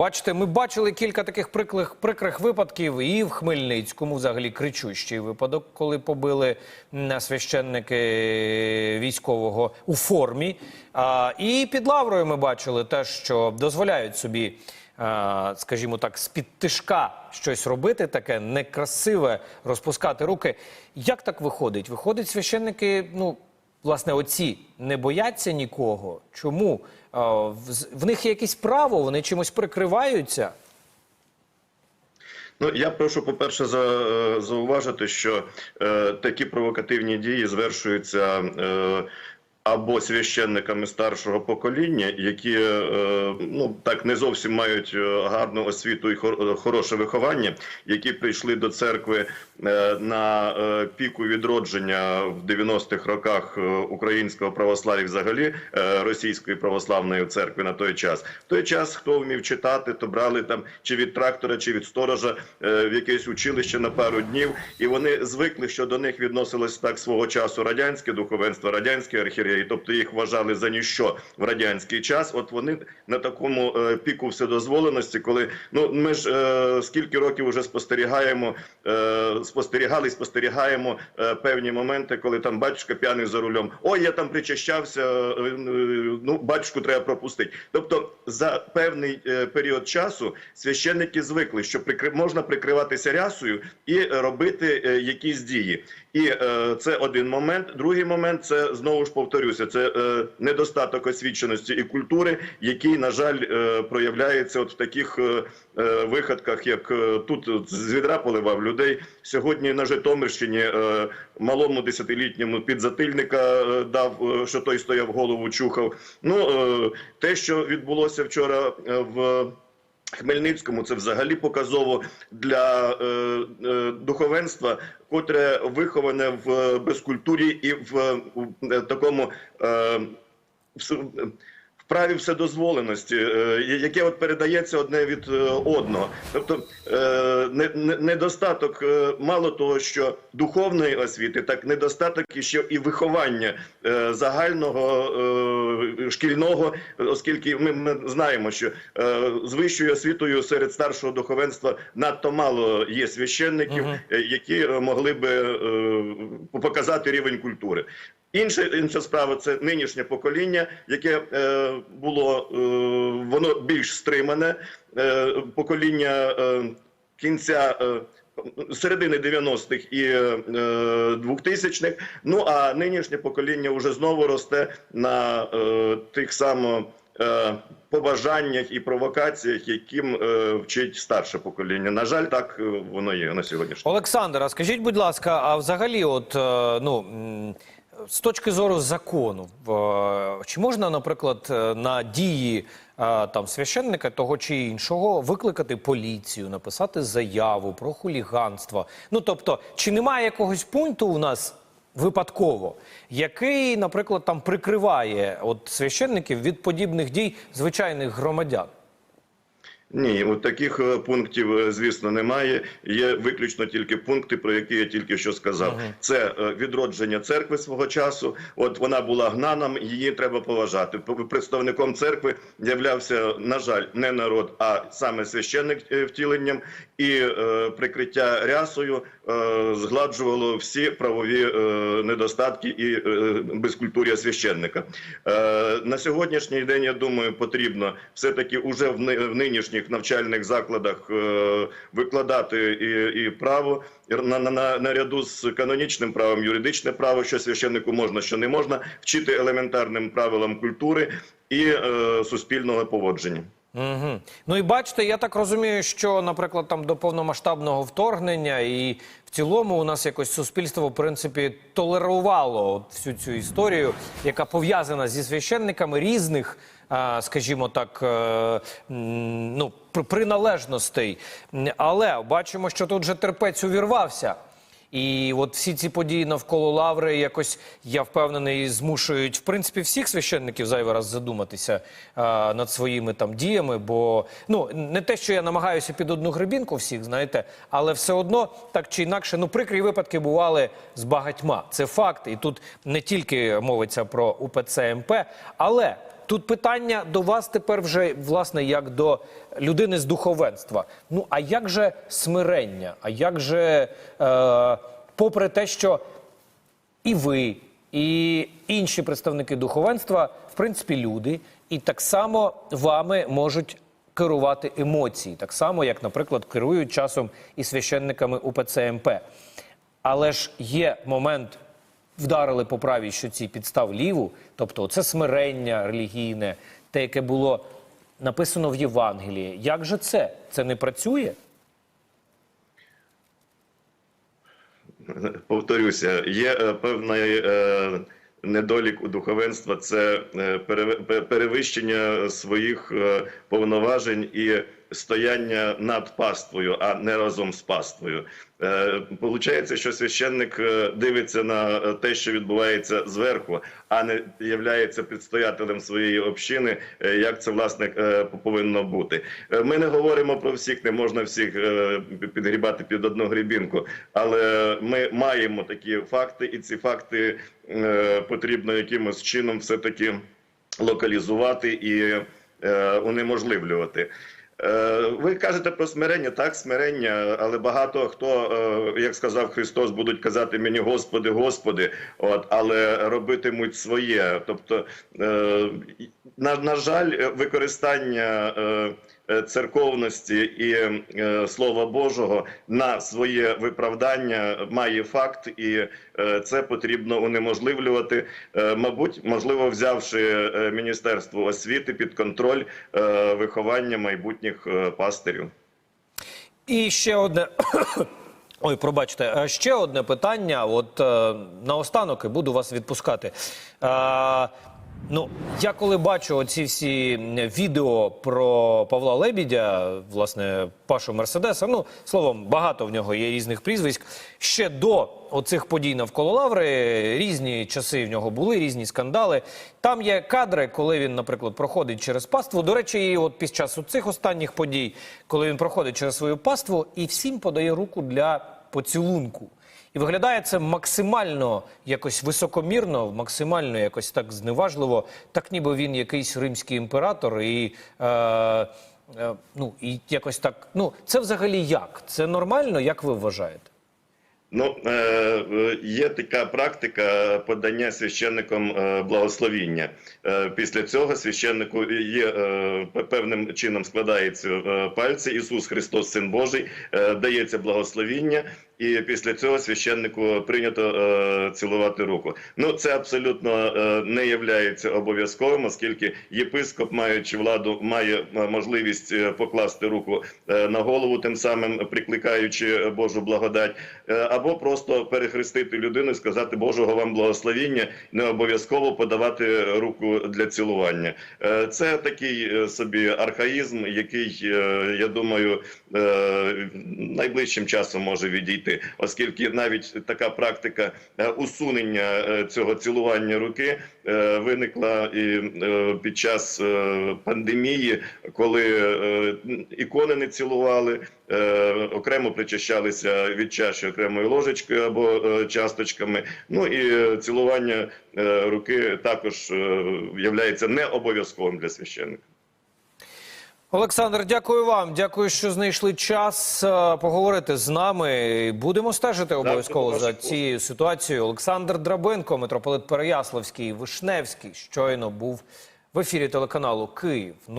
Бачите, ми бачили кілька таких прикрих, прикрих випадків і в Хмельницькому, взагалі кричущий випадок, коли побили священники військового у формі. А, і під лаврою ми бачили те, що дозволяють собі, а, скажімо так, з-під тишка щось робити, таке некрасиве, розпускати руки. Як так виходить? Виходить, священники, ну. Власне, оці не бояться нікого. Чому? В, в них є якесь право, вони чимось прикриваються. Ну я прошу, по-перше, е, зауважити, що е, такі провокативні дії звершуються. Е, або священниками старшого покоління, які е, ну так не зовсім мають е, гарну освіту і хороше виховання, які прийшли до церкви е, на е, піку відродження в 90-х роках е, українського православ'я, взагалі е, російської православної церкви на той час. В той час хто вмів читати, то брали там чи від трактора, чи від сторожа е, в якесь училище на пару днів, і вони звикли, що до них відносилось так свого часу радянське духовенство, радянське радянські архієреї, тобто їх вважали за ніщо в радянський час. От вони на такому е, піку вседозволеності, коли ну ми ж е, скільки років вже спостерігаємо, е, спостерігали, спостерігаємо е, певні моменти, коли там батюшка п'яний за рулем. Ой, я там причащався. е, е, ну батюшку треба пропустити. Тобто за певний е, період часу священники звикли, що прикри... можна прикриватися рясою і робити е, якісь дії. І е, це один момент. Другий момент це знову ж повторюся. Це е, недостаток освіченості і культури, який на жаль е, проявляється от в таких е, е, виходках, як е, тут з відра поливав людей. Сьогодні на Житомирщині е, малому десятилітньому підзатильника е, дав, е, що той стояв голову, чухав. Ну е, те, що відбулося вчора е, в. Хмельницькому це взагалі показово для е, е, духовенства, котре виховане в безкультурі і в, в такому е, в, в праві вседозволеності, е, яке от передається одне від е, одного. Тобто е, не, недостаток е, мало того, що духовної освіти, так недостаток і ще і виховання е, загального е, шкільного, оскільки ми, ми знаємо, що е, з вищою освітою серед старшого духовенства надто мало є священників, е, які е, могли би е, показати рівень культури. Інша інша справа це нинішнє покоління, яке е, було е, воно більш стримане. Е, покоління е, кінця. Е, Середини 90-х і е, 2000-х. Ну а нинішнє покоління вже знову росте на е, тих самих е, побажаннях і провокаціях, яким е, вчить старше покоління. На жаль, так е, воно є на сьогоднішній. Олександр, а скажіть, будь ласка, а взагалі, от е, ну з точки зору закону, чи можна, наприклад, е, на дії е, там священника того чи іншого викликати поліцію, написати заяву про хуліганство? Ну тобто, чи немає якогось пункту у нас? Випадково, який, наприклад, там прикриває от священників від подібних дій звичайних громадян. Ні, от таких е, пунктів, е, звісно, немає. Є виключно тільки пункти, про які я тільки що сказав. Це е, відродження церкви свого часу. От вона була гнаном, її треба поважати. Представником церкви являвся, на жаль, не народ, а саме священник втіленням, і е, прикриття рясою е, згладжувало всі правові е, недостатки і е, безкультур'я священника. Е, на сьогоднішній день я думаю, потрібно все таки уже в ни- в нинішніх навчальних закладах е, викладати і, і право на, на, на наряду з канонічним правом, юридичне право, що священнику можна, що не можна, вчити елементарним правилам культури і е, суспільного поводження. Угу. Ну і бачите, я так розумію, що, наприклад, там до повномасштабного вторгнення і в цілому у нас якось суспільство, в принципі, толерувало всю цю історію, яка пов'язана зі священниками різних, скажімо так, е, ну, пр- приналежностей. Але бачимо, що тут вже терпець увірвався. І от всі ці події навколо лаври якось, я впевнений, змушують в принципі всіх священників зайвий раз задуматися а, над своїми там діями. Бо ну не те, що я намагаюся під одну гребінку всіх, знаєте, але все одно так чи інакше, ну прикрі випадки бували з багатьма. Це факт, і тут не тільки мовиться про УПЦ МП, але тут питання до вас тепер вже власне як до людини з духовенства. Ну а як же смирення? А як же, е, попри те, що і ви, і інші представники духовенства, в принципі, люди, і так само вами можуть керувати емоції, так само, як, наприклад, керують часом і священниками УПЦ МП. Але ж є момент, вдарили по правій щоці підстав ліву, тобто це смирення релігійне, те, яке було написано в Євангелії. Як же це? Це не працює? Повторюся, є е, певний е, недолік у духовенства це е, перевищення своїх повноважень і стояння над паствою, а не разом з паствою. Е, Получається, що священник е, дивиться на е, те, що відбувається зверху, а не являється підстоятелем своєї общини, як це власне повинно бути. Ми не говоримо про всіх, не можна всіх підгрібати під одну грібінку, але ми маємо такі факти, і ці факти потрібно якимось чином все таки локалізувати і унеможливлювати. Е, Ви кажете про смирення, так, смирення, але багато хто, е, як сказав Христос, будуть казати мені Господи, Господи, от, але робитимуть своє. Тобто, е, на, на жаль, використання церковності і е, Слова Божого на своє виправдання має факт, і е, це потрібно унеможливлювати. Е, Мабуть, можливо, взявши е, Міністерство освіти під контроль е, виховання майбутніх е, пастирів. І ще одне. Ой, пробачте, Е, ще одне питання. От е, наостанок і буду вас відпускати. Е, ну, я коли бачу оці всі відео про Павла Лебідя, власне, Пашу Мерседеса, ну словом, багато в нього є різних прізвиськ. Ще до оцих подій навколо Лаври різні часи в нього були, різні скандали. Там є кадри, коли він, наприклад, проходить через паству. До речі, і от під час цих останніх подій, коли він проходить через свою паству і всім подає руку для поцілунку. І виглядає це максимально якось високомірно, максимально якось так зневажливо, так ніби він якийсь римський імператор, і, е, е, ну, і якось так. Ну, це взагалі як? Це нормально, як ви вважаєте? Ну, е, е, є така практика подання священником е, благословіння. Після цього священнику є певним чином складаються пальці. Ісус Христос, Син Божий, дається благословіння, і після цього священнику прийнято е, цілувати руку. Ну, це абсолютно е, не є обов'язковим, оскільки єпископ, маючи владу, має е, можливість е, покласти руку е, на голову, тим самим прикликаючи Божу благодать, або просто перехрестити людину і сказати Божого вам благословіння, не обов'язково подавати руку для цілування. Це такий собі архаїзм, який, я думаю, найближчим часом може відійти, оскільки навіть така практика е, усунення е, цього цілування руки е, виникла і під час пандемії, коли ікони не цілували, окремо причащалися від чаші окремою ложечкою або часточками. Ну і цілування руки також є не обов'язковим для священника. Олександр, дякую вам. Дякую, що знайшли час е, поговорити з нами. Будемо стежити обов'язково за цією ситуацією. Олександр Драбенко, митрополит Переяславський, Вишневський, щойно був в ефірі телеканалу Київ.